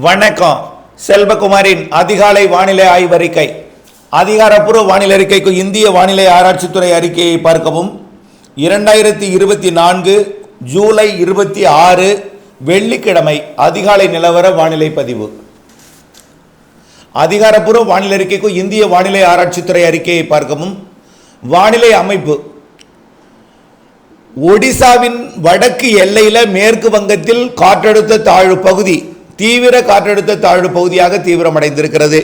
வணக்கம். செல்வகுமாரின் அதிகாலை வானிலை ஆய்வறிக்கை. அதிகாரப்பூர்வ வானிலை அறிக்கைக்கு இந்திய வானிலை ஆராய்ச்சித்துறை அறிக்கையை பார்க்கவும். இரண்டாயிரத்தி இருபத்தி நான்கு ஜூலை இருபத்தி ஆறு வெள்ளிக்கிழமை அதிகாலை நிலவர வானிலை பதிவு. அதிகாரப்பூர்வ வானிலை அறிக்கைக்கு இந்திய வானிலை ஆராய்ச்சித்துறை அறிக்கையை பார்க்கவும். வானிலை அமைப்பு. ஒடிசாவின் வடக்கு எல்லையில் மேற்கு வங்கத்தில் காற்றழுத்த தாழ்வு பகுதி. தீவிர காற்றழுத்த தாழ்வு பகுதியாக தீவிரமடைந்திருக்கிறது.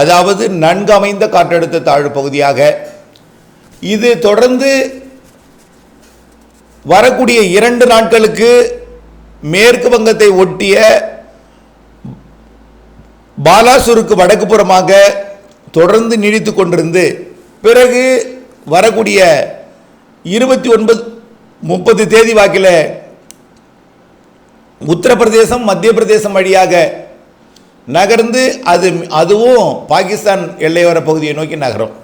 அதாவது நன்கமைந்த காற்றழுத்த தாழ்வு பகுதியாக. இது தொடர்ந்து வரக்கூடிய இரண்டு நாட்களுக்கு மேற்கு வங்கத்தை ஒட்டிய பாலாசூருக்கு வடக்கு புறமாக தொடர்ந்து நீடித்து கொண்டிருந்து பிறகு வரக்கூடிய இருபத்தி ஒன்பது முப்பது தேதி வாக்கில் உத்தரப்பிரதேசம் மத்திய பிரதேசம் வழியாக நகர்ந்து அது அதுவும் பாகிஸ்தான் எல்லையோர பகுதியை நோக்கி நகரும்.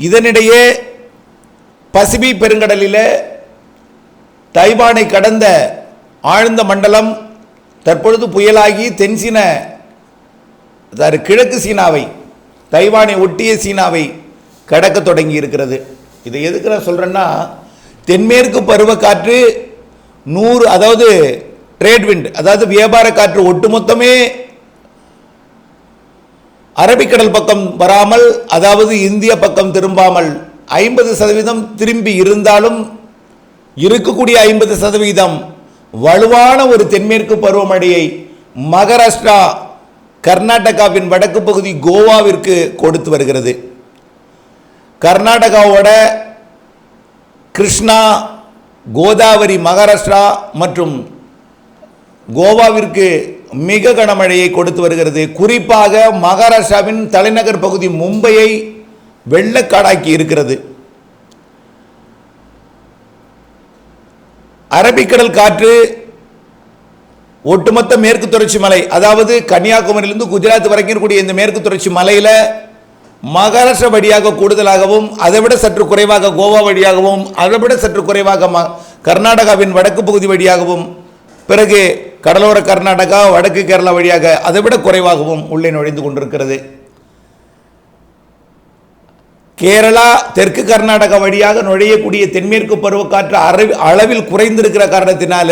இதனிடையே பசிபி பெருங்கடலில் தைவானை கடந்த ஆழ்ந்த மண்டலம் தற்பொழுது புயலாகி தென்சீன அதாவது கிழக்கு சீனாவை தைவானை ஒட்டிய சீனாவை கடக்க தொடங்கி இருக்கிறது இதை எதுக்கு நான் சொல்கிறேன்னா தென்மேற்கு பருவக்காற்று நூறு அதாவது ட்ரேட் விண்ட் அதாவது வியாபார காற்று ஒட்டுமொத்தமே அரபிக்கடல் பக்கம் வராமல் அதாவது இந்திய பக்கம் திரும்பாமல் ஐம்பது சதவீதம் திரும்பி இருந்தாலும் இருக்கக்கூடிய ஐம்பது சதவீதம் வலுவான ஒரு தென்மேற்கு பருவமழையை மகாராஷ்டிரா கர்நாடகாவின் வடக்கு பகுதி கோவாவிற்கு கொடுத்து வருகிறது. கர்நாடகாவோட கிருஷ்ணா கோதாவரி மகாராஷ்டிரா மற்றும் கோவாவிற்கு மிக கனமழையை கொடுத்து வருகிறது. குறிப்பாக மகாராஷ்டிராவின் தலைநகர் பகுதி மும்பையை வெள்ளக்காடாக்கி இருக்கிறது. அரபிக்கடல் காற்று ஒட்டுமொத்த மேற்கு தொடர்ச்சி மலை அதாவது கன்னியாகுமரியிலிருந்து குஜராத் வரைக்கும் இருக்கக்கூடிய இந்த மேற்கு தொடர்ச்சி மலையில் மகாராஷ்டிரா வழியாக கூடுதலாகவும் அதைவிட சற்று குறைவாக கோவா வழியாகவும் அதைவிட சற்று குறைவாக ம கர்நாடகாவின் வடக்கு பகுதி வழியாகவும் பிறகு கடலோர கர்நாடகா வடக்கு கேரளா வழியாக அதைவிட குறைவாகவும் உள்ளே நுழைந்து கொண்டிருக்கிறது. கேரளா தெற்கு கர்நாடகா வழியாக நுழையக்கூடிய தென்மேற்கு பருவக்காற்று அளவில் அளவில் குறைந்திருக்கிற காரணத்தினால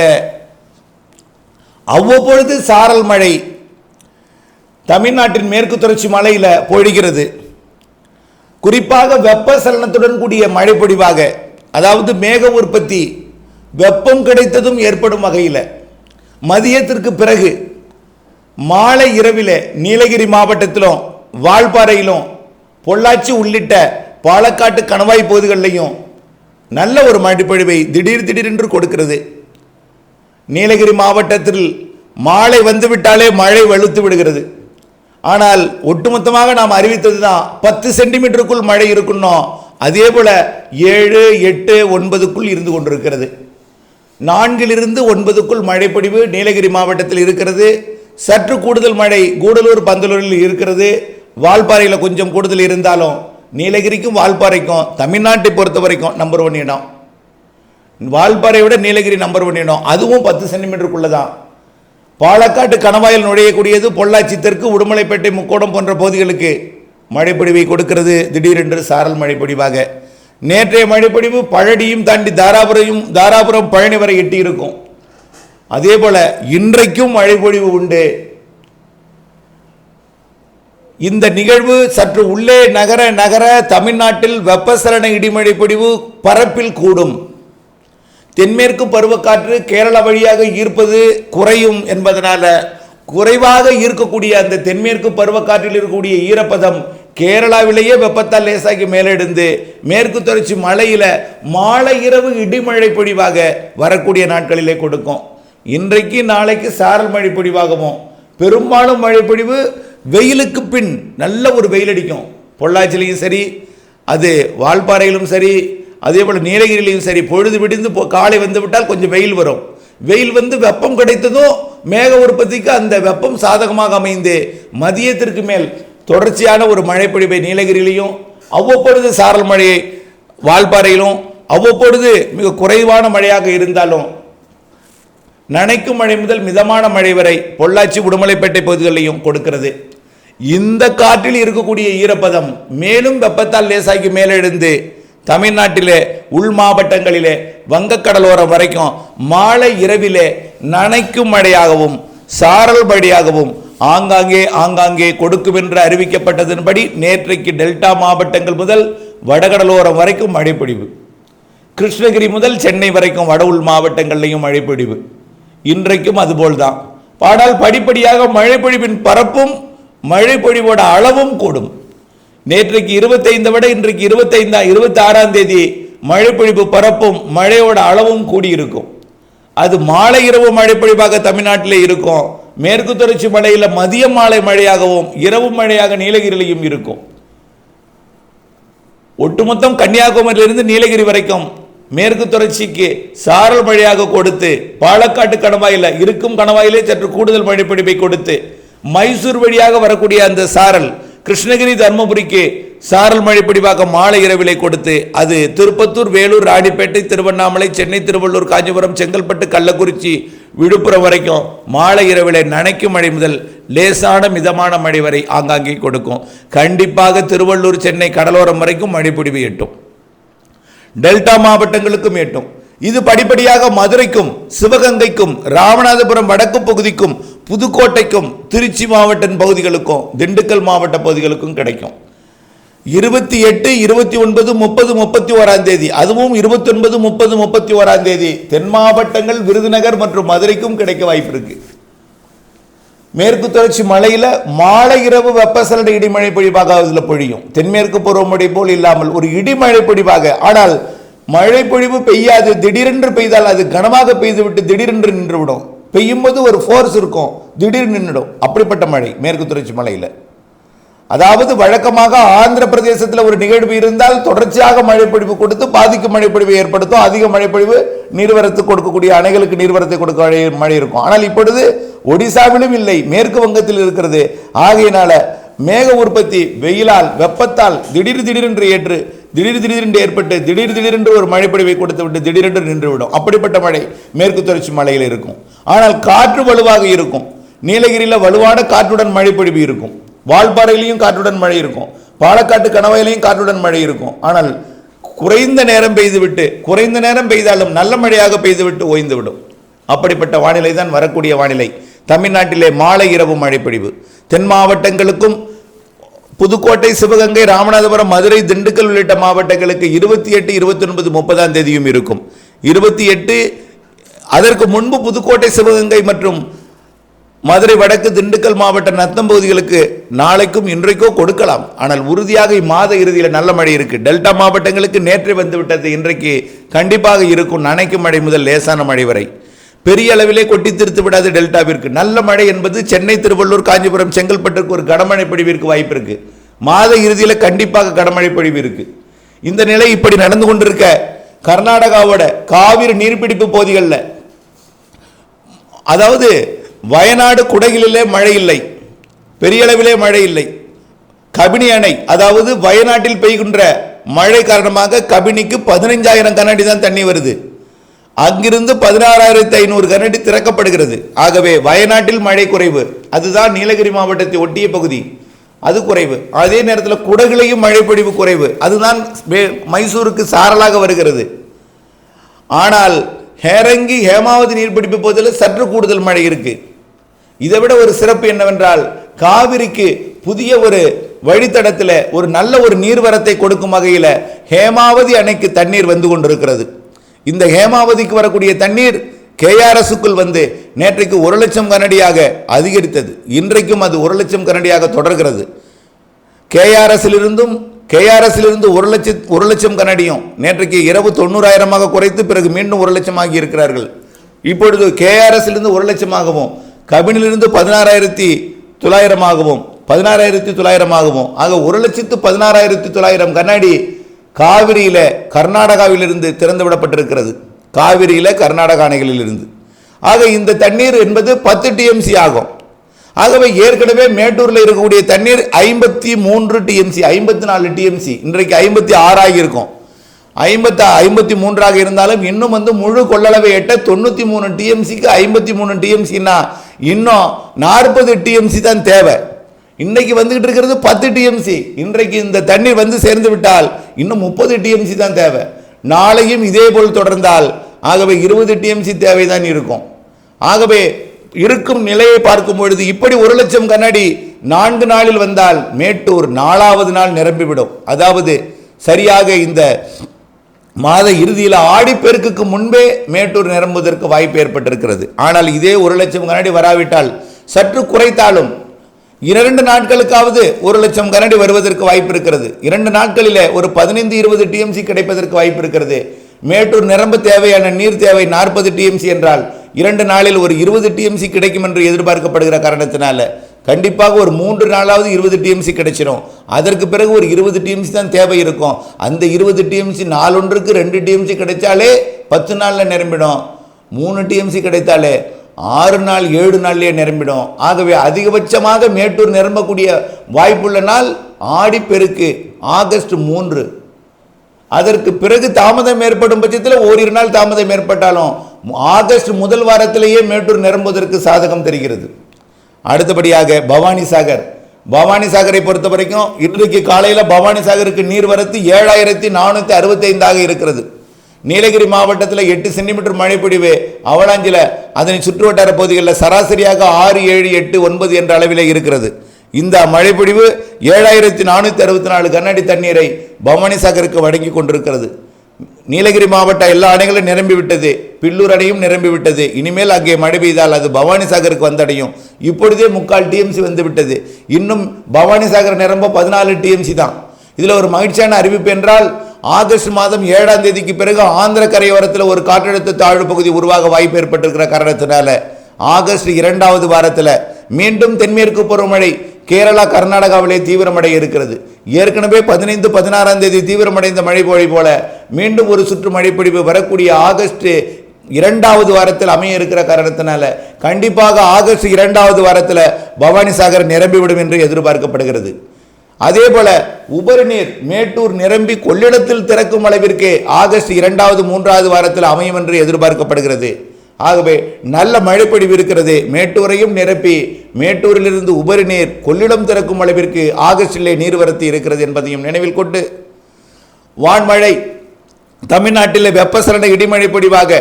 அவ்வப்பொழுது சாரல் மழை தமிழ்நாட்டின் மேற்கு தொடர்ச்சி மலையில் பொழிகிறது. குறிப்பாக வெப்பசலனத்துடன் கூடிய மழை பொழிவாக அதாவது மேக உற்பத்தி வெப்பம் கிடைத்ததும் ஏற்படும் வகையில். மதியத்திற்கு பிறகு மாலை இரவில் நீலகிரி மாவட்டத்திலும் வால்பாறையிலும் பொள்ளாச்சி உள்ளிட்ட பாலக்காட்டு கணவாய் பகுதிகளிலையும் நல்ல ஒரு மழைப்பொழிவை திடீர் திடீரென்று கொடுக்கிறது. நீலகிரி மாவட்டத்தில் மாலை வந்துவிட்டாலே மழை வலுத்து விடுகிறது. ஆனால் ஒட்டுமொத்தமாக நாம் அறிவித்தது தான் பத்து சென்டிமீட்டருக்குள் மழை இருக்கணும் அதே போல ஏழு எட்டு ஒன்பதுக்குள் இருந்து கொண்டிருக்கிறது. நான்கிலிருந்து ஒன்பதுக்குள் மழைப்பொடிவு நீலகிரி மாவட்டத்தில் இருக்கிறது. சற்று கூடுதல் மழை கூடலூர் பந்தலூரில் இருக்கிறது. வால்பாறையில் கொஞ்சம் கூடுதல் இருந்தாலும் நீலகிரிக்கும் வால்பாறைக்கும் தமிழ்நாட்டை பொறுத்த வரைக்கும் நம்பர் ஒன் இடம். வால்பாறையை விட நீலகிரி நம்பர் ஒன் இடம். அதுவும் பத்து சென்டிமீட்டருக்குள்ளே தான் பாலக்காட்டு கணவாயில் நுழையக்கூடியது பொள்ளாச்சி தெற்கு உடுமலைப்பேட்டை முக்கோடம் போன்ற பகுதிகளுக்கு மழைப்பொழிவை கொடுக்கிறது. திடீரென்று சாரல் மழைப்பொழிவாக. நேற்றைய மழைப்பொழிவு பழடியும் தாண்டி தாராபுரையும் தாராபுரம் பழனி வரை எட்டி இருக்கும் அதே போல இன்றைக்கும் மழைப்பொழிவு உண்டு. இந்த நிகழ்வு சற்று உள்ளே நகர நகர தமிழ்நாட்டில் வெப்பசலன இடிமழை பொழிவு பரப்பில் கூடும். தென்மேற்கு பருவக்காற்று கேரளா வழியாக ஈர்ப்பது குறையும் என்பதனால குறைவாக ஈர்க்கக்கூடிய அந்த தென்மேற்கு பருவக்காற்றில் இருக்கக்கூடிய ஈரப்பதம் கேரளாவிலேயே வெப்பத்தால் லேசாகி மேலெடுந்து மேற்கு தொடர்ச்சி மலையில் மாலை இரவு இடிமழை பொழிவாக வரக்கூடிய நாட்களிலே கொடுக்கும். இன்றைக்கு நாளைக்கு சாரல் மழை பொழிவாகவும் பெரும்பாலும் மழை பொழிவு வெயிலுக்கு பின் நல்ல ஒரு வெயில் அடிக்கும். பொள்ளாச்சிலையும் சரி அது வால்பாறையிலும் சரி அதே போல் நீலகிரியிலையும் சரி பொழுது விடிந்து போ காலை வந்து விட்டால் கொஞ்சம் வெயில் வரும். வெயில் வந்து வெப்பம் கிடைத்ததும் மேக உற்பத்திக்கு அந்த வெப்பம் சாதகமாக அமைந்து மதியத்திற்கு மேல் தொடர்ச்சியான ஒரு மழைப்பொழிவை நீலகிரியிலையும் அவ்வப்பொழுது சாரல் மழையை வால்பாறையிலும் அவ்வப்பொழுது மிக குறைவான மழையாக இருந்தாலும் நனைக்கும் மழை முதல் மிதமான மழை வரை பொள்ளாச்சி உடுமலைப்பேட்டை பகுதிகளிலையும் கொடுக்கிறது. இந்த காற்றில் இருக்கக்கூடிய ஈரப்பதம் மேலும் வெப்பத்தால் லேசாக்கி மேலெழுந்து தமிழ்நாட்டிலே உள் மாவட்டங்களிலே வங்கக்கடலோரம் வரைக்கும் மாலை இரவிலே நனைக்கும் மழையாகவும் சாரல் மழையாகவும் ஆங்காங்கே ஆங்காங்கே கொடுக்கும் என்று அறிவிக்கப்பட்டதன்படி நேற்றைக்கு டெல்டா மாவட்டங்கள் முதல் வடகடலோரம் வரைக்கும் மழைப்பொழிவு. கிருஷ்ணகிரி முதல் சென்னை வரைக்கும் வட உள் மாவட்டங்கள்லையும் மழைப்பொழிவு. இன்றைக்கும் இன்றைக்கும் அதுபோல்தான். பாடால் படிப்படியாக மழைப்பொழிவின் பரப்பும் மழைப்பொழிவோட அளவும் கூடும். நேற்றைக்கு இருபத்தைந்து விட இன்றைக்கு இருபத்தைந்தா இருபத்தி ஆறாம் தேதி மழை பரப்பும் மழையோட அளவும் கூடியிருக்கும். அது மாலை இரவு மழை பொழிவாக இருக்கும். மேற்கு தொடர்ச்சி மலையில் மதிய மாலை மழையாகவும் இரவு மழையாக நீலகிரியிலையும் இருக்கும். ஒட்டுமொத்தம் கன்னியாகுமரியிலிருந்து நீலகிரி வரைக்கும் மேற்கு தொடர்ச்சிக்கு சாரல் மழையாக கொடுத்து பாலக்காட்டு கணவாயில இருக்கும் கணவாயிலே சற்று கூடுதல் மழைப்பிடிப்பை கொடுத்து மைசூர் வழியாக வரக்கூடிய அந்த சாரல் கிருஷ்ணகிரி தர்மபுரிக்கு சாரல் மழைப்பிடிவாக மாலை இரவிலை கொடுத்து அது திருப்பத்தூர் வேலூர் ராணிப்பேட்டை திருவண்ணாமலை சென்னை திருவள்ளூர் காஞ்சிபுரம் செங்கல்பட்டு கள்ளக்குறிச்சி விழுப்புரம் வரைக்கும் மாலை இரவிலை நனைக்கும் மழை முதல் லேசான மிதமான மழை வரை ஆங்காங்கே கொடுக்கும். கண்டிப்பாக திருவள்ளூர் சென்னை கடலோரம் வரைக்கும் மழை பிடிவு எட்டும். டெல்டா மாவட்டங்களுக்கும் எட்டும். இது படிப்படியாக மதுரைக்கும் சிவகங்கைக்கும் ராமநாதபுரம் வடக்கு பகுதிக்கும் புதுக்கோட்டைக்கும் திருச்சி மாவட்ட பகுதிகளுக்கும் திண்டுக்கல் மாவட்ட பகுதிகளுக்கும் கிடைக்கும். இருபத்தி எட்டு இருபத்தி ஒன்பது முப்பது முப்பத்தி ஓராம் தேதி அதுவும் இருபத்தி ஒன்பது முப்பது முப்பத்தி ஓராம் தேதி தென் மாவட்டங்கள் விருதுநகர் மற்றும் மதுரைக்கும் கிடைக்க வாய்ப்பு இருக்கு. மேற்கு தொடர்ச்சி மலையில மாலை இரவு வெப்பசலன இடிமழை பொழிவாக அதில் பொழியும். தென்மேற்கு பருவமழை போல் இல்லாமல் ஒரு இடிமழை பொழிவாக. ஆனால் மழை பொழிவு பெய்யாது. திடீரென்று பெய்தால் அது கனமாக பெய்துவிட்டு திடீரென்று நின்றுவிடும். பெய்யும்போது ஒரு ஃபோர்ஸ் இருக்கும். திடீர் நின்றுடும் அப்படிப்பட்ட மழை மேற்கு தொடர்ச்சி மலையில். அதாவது வழக்கமாக ஆந்திர பிரதேசத்தில் ஒரு நிகழ்வு இருந்தால் தொடர்ச்சியாக மழைப்பொழிவு கொடுத்து பாதிக்கும் மழைப்பொழிவை ஏற்படுத்தும். அதிக மழைப்பொழிவு நீர்வரத்து கொடுக்கக்கூடிய அணைகளுக்கு நீர்வரத்தை கொடுக்க மழை- இருக்கும். ஆனால் இப்பொழுது ஒடிசாவிலும் இல்லை மேற்கு வங்கத்தில் இருக்கிறது. ஆகையினால மேக உற்பத்தி வெயிலால் வெப்பத்தால் திடீர் திடீரென்று ஏற்று திடீர் திடீரென்று ஏற்பட்டு திடீர் திடீரென்று ஒரு மழைப்பொழிவை கொடுத்து விட்டு திடீரென்று நின்றுவிடும். அப்படிப்பட்ட மழை மேற்கு தொடர்ச்சி மலையில் இருக்கும். ஆனால் காற்று வலுவாக இருக்கும். நீலகிரியில் வலுவான காற்றுடன் மழைப்பொழிவு இருக்கும். வால்பாறையிலையும் காற்றுடன் மழை இருக்கும். பாலக்காட்டு கணவாயிலையும் காற்றுடன் மழை இருக்கும். ஆனால் குறைந்த நேரம் பெய்துவிட்டு குறைந்த நேரம் பெய்தாலும் நல்ல மழையாக பெய்துவிட்டு ஓய்ந்துவிடும். அப்படிப்பட்ட வானிலை தான் வரக்கூடிய வானிலை. தமிழ்நாட்டிலே மாலை இரவு மழைப்பொழிவு. தென் மாவட்டங்களுக்கும் புதுக்கோட்டை சிவகங்கை ராமநாதபுரம் மதுரை திண்டுக்கல் உள்ளிட்ட மாவட்டங்களுக்கு இருபத்தி எட்டு இருபத்தி ஒன்பது முப்பதாம் தேதியும் இருக்கும். இருபத்தி எட்டு அதற்கு முன்பு புதுக்கோட்டை சிவகங்கை மற்றும் மதுரை வடக்கு திண்டுக்கல் மாவட்ட நத்தம் பகுதிகளுக்கு நாளைக்கும் இன்றைக்கோ கொடுக்கலாம். ஆனால் உறுதியாக இம்மாத இறுதியில் நல்ல மழை இருக்கு. டெல்டா மாவட்டங்களுக்கு நேற்று வந்து விட்டது. இன்றைக்கு கண்டிப்பாக இருக்கும். நனைக்கும் மழை முதல் லேசான மழை வரை. பெரிய அளவிலே கொட்டி திருத்து விடாது டெல்டாவிற்கு. நல்ல மழை என்பது சென்னை திருவள்ளூர் காஞ்சிபுரம் செங்கல்பட்டுக்கு ஒரு கனமழை பொழிவிற்கு வாய்ப்பு இருக்கு. மாத இறுதியில் கண்டிப்பாக கனமழை பொழிவு இருக்கு. இந்த நிலை இப்படி நடந்து கொண்டிருக்க கர்நாடகாவோட காவிரி நீர்பிடிப்பு பகுதிகளில் அதாவது வயநாடு குடகிலே மழை இல்லை பெரிய அளவிலே மழை இல்லை கபினி அணை அதாவது வயநாட்டில் பெய்கின்ற மழை காரணமாக கபினிக்கு பதினைஞ்சாயிரம் கனடி தான் தண்ணி வருது. அங்கிருந்து பதினாறாயிரத்தி ஐநூறு கனடி திறக்கப்படுகிறது. ஆகவே வயநாட்டில் மழை குறைவு. அதுதான் நீலகிரி மாவட்டத்தை ஒட்டிய பகுதி. அது குறைவு. அதே நேரத்தில் குடகுலையும் மழைப்பொழிவு குறைவு. அதுதான் மைசூருக்கு சாரலாக வருகிறது. ஆனால் ஹேரங்கி ஹேமாவதி நீர்பிடிப்பு பகுதியில் சற்று கூடுதல் மழை இருக்குது இதை விட ஒரு சிறப்பு என்னவென்றால் காவிரிக்கு புதிய ஒரு வழித்தடத்தில் ஒரு நல்ல ஒரு நீர்வரத்தை கொடுக்கும் வகையில் ஹேமாவதி அணைக்கு தண்ணீர் வந்து கொண்டிருக்கிறது. இந்த ஹேமாவதிக்கு வரக்கூடிய தண்ணீர் கேஆர்எஸுக்குள் வந்து நேற்றைக்கு ஒரு லட்சம் கனடியாக அதிகரித்தது. இன்றைக்கும் அது ஒரு லட்சம் கனடியாக தொடர்கிறது. கேஆர்எஸ்லிருந்தும் இருந்தும் இருந்து ஒரு லட்சம் ஒரு லட்சம் கனடியும் நேற்றைக்கு இரவு தொண்ணூறாயிரமாக குறைத்து பிறகு மீண்டும் ஒரு லட்சம் இருக்கிறார்கள். இப்பொழுது கேஆர்எஸ்லிருந்து ஒரு லட்சமாகவும் கபினிலிருந்து பதினாறாயிரத்தி தொள்ளாயிரமாகவும் பதினாறாயிரத்தி தொள்ளாயிரமாகவும் ஆக ஒரு லட்சத்து பதினாறாயிரத்தி தொள்ளாயிரம் கண்ணாடி காவிரியில் கர்நாடகாவிலிருந்து திறந்து விடப்பட்டிருக்கிறது காவிரியில் கர்நாடக அணைகளிலிருந்து. ஆக இந்த தண்ணீர் என்பது பத்து டிஎம்சி ஆகும். ஆகவே ஏற்கனவே மேட்டூரில் இருக்கக்கூடிய தண்ணீர் ஐம்பத்தி மூன்று டிஎம்சி ஐம்பத்தி நாலு டிஎம்சி இன்றைக்கு ஐம்பத்தி ஆறாக இருக்கும் ஐம்பத்தி ஐம்பத்தி மூன்றாக இருந்தாலும் இன்னும் வந்து முழு கொள்ளளவை எட்ட தொண்ணூற்றி மூணு டிஎம்சிக்கு ஐம்பத்தி மூணு டிஎம்சின்னா இன்னும் நாற்பது டிஎம்சி தான் தேவை. இன்னைக்கு வந்துகிட்டு இருக்கிறது பத்து டிஎம்சி. இன்றைக்கு இந்த தண்ணீர் வந்து சேர்ந்து விட்டால் இன்னும் முப்பது டிஎம்சி தான் தேவை. நாளையும் இதே போல் தொடர்ந்தால் ஆகவே இருபது டிஎம்சி தேவைதான் இருக்கும். ஆகவே இருக்கும் நிலையை பார்க்கும் பொழுது இப்படி ஒரு லட்சம் கண்ணாடி நான்கு நாளில் வந்தால் மேட்டூர் நாலாவது நாள் நிரம்பிவிடும். அதாவது சரியாக இந்த மாத இறுதியில் ஆடிப்பெருக்குக்கு முன்பே மேட்டூர் நிரம்புவதற்கு வாய்ப்பு ஏற்பட்டிருக்கிறது. ஆனால் இதே ஒரு லட்சம் கனடி வராவிட்டால் சற்று குறைத்தாலும் இரண்டு நாட்களுக்காவது ஒரு லட்சம் கனடி வருவதற்கு வாய்ப்பு இருக்கிறது. இரண்டு நாட்களில் ஒரு பதினைந்து இருபது டிஎம்சி கிடைப்பதற்கு வாய்ப்பு இருக்கிறது. மேட்டூர் நிரம்ப தேவையான நீர் தேவை நாற்பது டிஎம்சி என்றால் இரண்டு நாளில் ஒரு இருபது டிஎம்சி கிடைக்கும் என்று எதிர்பார்க்கப்படுகிற காரணத்தினால கண்டிப்பாக ஒரு மூன்று நாளாவது இருபது டிஎம்சி கிடைச்சிடும் அதற்கு பிறகு ஒரு இருபது டிஎம்சி தான் தேவை இருக்கும். அந்த இருபது டிஎம்சி நாலொன்றுக்கு ரெண்டு டிஎம்சி கிடைச்சாலே பத்து நாளில் நிரம்பிடும். மூணு டிஎம்சி கிடைத்தாலே ஆறு நாள் ஏழு நாள்லேயே நிரம்பிடும். ஆகவே அதிகபட்சமாக மேட்டூர் நிரம்பக்கூடிய வாய்ப்புள்ள நாள் ஆடிப்பெருக்கு ஆகஸ்ட் மூன்று. அதற்கு பிறகு தாமதம் ஏற்படும் பட்சத்தில் ஓரிரு நாள் தாமதம் ஏற்பட்டாலும் ஆகஸ்ட் முதல் வாரத்திலேயே மேட்டூர் நிரம்புவதற்கு சாதகம் தெரிகிறது. அடுத்தபடியாக பவானி சாகர். பவானி சாகரை பொறுத்த வரைக்கும் இன்றைக்கு காலையில் பவானி சாகருக்கு நீர்வரத்து ஏழாயிரத்தி நானூற்றி அறுபத்தைந்தாக இருக்கிறது. நீலகிரி மாவட்டத்தில் எட்டு சென்டிமீட்டர் மழைப்பொழிவு அவலாஞ்சில அதனை சுற்றுவட்டார பகுதிகளில் சராசரியாக ஆறு ஏழு எட்டு ஒன்பது என்ற அளவில் இருக்கிறது. இந்த மழைப்பொழிவு ஏழாயிரத்தி நானூற்றி அறுபத்தி நாலு கண்ணாடி தண்ணீரை பவானி சாகருக்கு வழங்கி கொண்டிருக்கிறது. நீலகிரி மாவட்ட எல்லா அணைகளும் நிரம்பிவிட்டது. பில்லூர் அணையும் நிரம்பி விட்டது இனிமேல் அங்கே மழை பெய்தால் அது பவானி சாகருக்கு வந்தடையும். இப்பொழுதே முக்கால் டிஎம்சி வந்துவிட்டது. இன்னும் பவானி சாகர் நிரம்ப பதினாலு டிஎம்சி தான். இதில் ஒரு மகிழ்ச்சியான அறிவிப்பு என்றால் ஆகஸ்ட் மாதம் ஏழாம் தேதிக்கு பிறகு ஆந்திர கரையோரத்தில் ஒரு காற்றழுத்த தாழ்வு பகுதி உருவாக வாய்ப்பு ஏற்பட்டிருக்கிற காரணத்தினால ஆகஸ்ட் இரண்டாவது வாரத்தில் மீண்டும் தென்மேற்கு பருவமழை கேரளா கர்நாடகாவிலே தீவிரமடைய இருக்கிறது. ஏற்கனவே பதினைந்து பதினாறாம் தேதி தீவிரமடைந்த மழை பொழி போல மீண்டும் ஒரு சுற்று மழைப்பிடிப்பு வரக்கூடிய ஆகஸ்ட் இரண்டாவது வாரத்தில் அமைய இருக்கிற காரணத்தினால கண்டிப்பாக ஆகஸ்ட் இரண்டாவது வாரத்தில் பவானி சாகர் நிரம்பிவிடும் என்று எதிர்பார்க்கப்படுகிறது. அதே போல உபரி நீர் மேட்டூர் நிரம்பி கொள்ளிடத்தில் திறக்கும் அளவிற்கு ஆகஸ்ட் இரண்டாவது மூன்றாவது வாரத்தில் அமையும் என்று எதிர்பார்க்கப்படுகிறது. ஆகவே நல்ல மழைப்பொழிவு இருக்கிறது. மேட்டூரையும் நிரப்பி மேட்டூரிலிருந்து உபரி நீர் கொள்ளிடம் திறக்கும் அளவிற்கு ஆகஸ்டிலே நீர்வரத்து இருக்கிறது என்பதையும் நினைவில் கொண்டு வான்மழை தமிழ்நாட்டில் வெப்பசலன இடிமழை பொழிவாக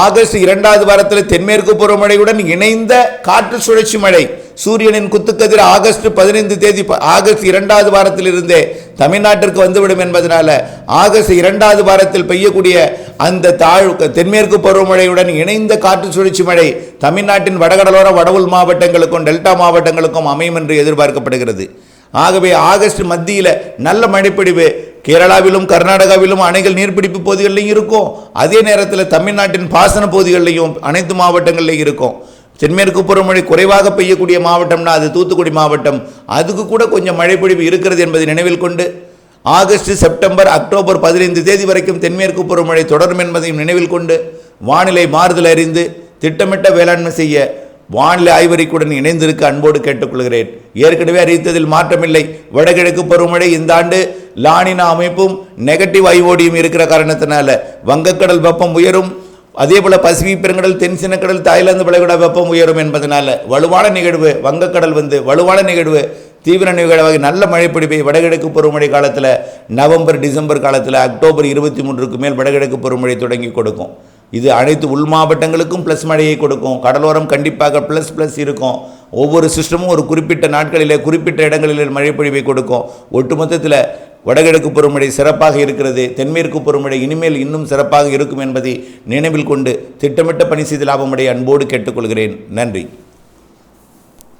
ஆகஸ்ட் இரண்டாவது வாரத்தில் தென்மேற்கு பருவமழையுடன் இணைந்த காற்று சுழற்சி மழை சூரியனின் குத்துக்கதிர் ஆகஸ்ட் பதினைந்து தேதி ஆகஸ்ட் இரண்டாவது வாரத்திலிருந்தே தமிழ்நாட்டிற்கு வந்துவிடும் என்பதனால ஆகஸ்ட் இரண்டாவது வாரத்தில் பெய்யக்கூடிய அந்த தாழ் தென்மேற்கு பருவமழையுடன் இணைந்த காற்று சுழற்சி மழை தமிழ்நாட்டின் வடகடலோர வடவுள் மாவட்டங்களுக்கும் டெல்டா மாவட்டங்களுக்கும் அமையும் என்று எதிர்பார்க்கப்படுகிறது. ஆகவே ஆகஸ்ட் மத்தியில் நல்ல மழைப்பிடிவு கேரளாவிலும் கர்நாடகாவிலும் அணைகள் நீர்பிடிப்பு பகுதிகளிலும் இருக்கும். அதே நேரத்தில் தமிழ்நாட்டின் பாசன பகுதிகளிலையும் அனைத்து மாவட்டங்களிலையும் இருக்கும். தென்மேற்கு பருவமழை குறைவாக பெய்யக்கூடிய மாவட்டம்னா அது தூத்துக்குடி மாவட்டம். அதுக்கு கூட கொஞ்சம் மழைப்பொழிவு இருக்கிறது என்பதை நினைவில் கொண்டு ஆகஸ்ட் செப்டம்பர் அக்டோபர் பதினைந்து தேதி வரைக்கும் தென்மேற்கு பருவமழை தொடரும் என்பதையும் நினைவில் கொண்டு வானிலை மாறுதல் அறிந்து திட்டமிட்ட வேளாண்மை செய்ய வானிலை ஆய்வறிக்குடன் இணைந்திருக்க அன்போடு கேட்டுக்கொள்கிறேன். ஏற்கனவே அறிவித்ததில் மாற்றமில்லை. வடகிழக்கு பருவமழை இந்த ஆண்டு லானினா அமைப்பும் நெகட்டிவ் ஐஓடியும் இருக்கிற காரணத்தினால வங்கக்கடல் வெப்பம் உயரும். அதே போல் பசிபிக் பெருங்கடல் தென் சின்னக்கடல் தாய்லாந்து வளைகுடா வெப்பம் உயரும் என்பதனால் வலுவான நிகழ்வு வங்கக்கடல் வந்து வலுவான நிகழ்வு தீவிர நிகழ்வாக நல்ல மழைப்பிடிப்பை வடகிழக்கு பருவமழை காலத்தில் நவம்பர் டிசம்பர் காலத்தில் அக்டோபர் இருபத்தி மூன்றுக்கு மேல் வடகிழக்கு பருவமழை தொடங்கி கொடுக்கும். இது அனைத்து உள் மாவட்டங்களுக்கும் ப்ளஸ் மழையை கொடுக்கும். கடலோரம் கண்டிப்பாக ப்ளஸ் ப்ளஸ் இருக்கும். ஒவ்வொரு சிஸ்டமும் ஒரு குறிப்பிட்ட நாட்களிலே குறிப்பிட்ட இடங்களிலே மழைப்பொழிவை கொடுக்கும். ஒட்டுமொத்தத்தில் வடகிழக்கு பருவமழை சிறப்பாக இருக்கிறது. தென்மேற்கு பருவமழை இனிமேல் இன்னும் சிறப்பாக இருக்கும் என்பதை நினைவில் கொண்டு திட்டமிட்ட பணி செய்து லாபமடைய அன்போடு கேட்டுக்கொள்கிறேன். நன்றி.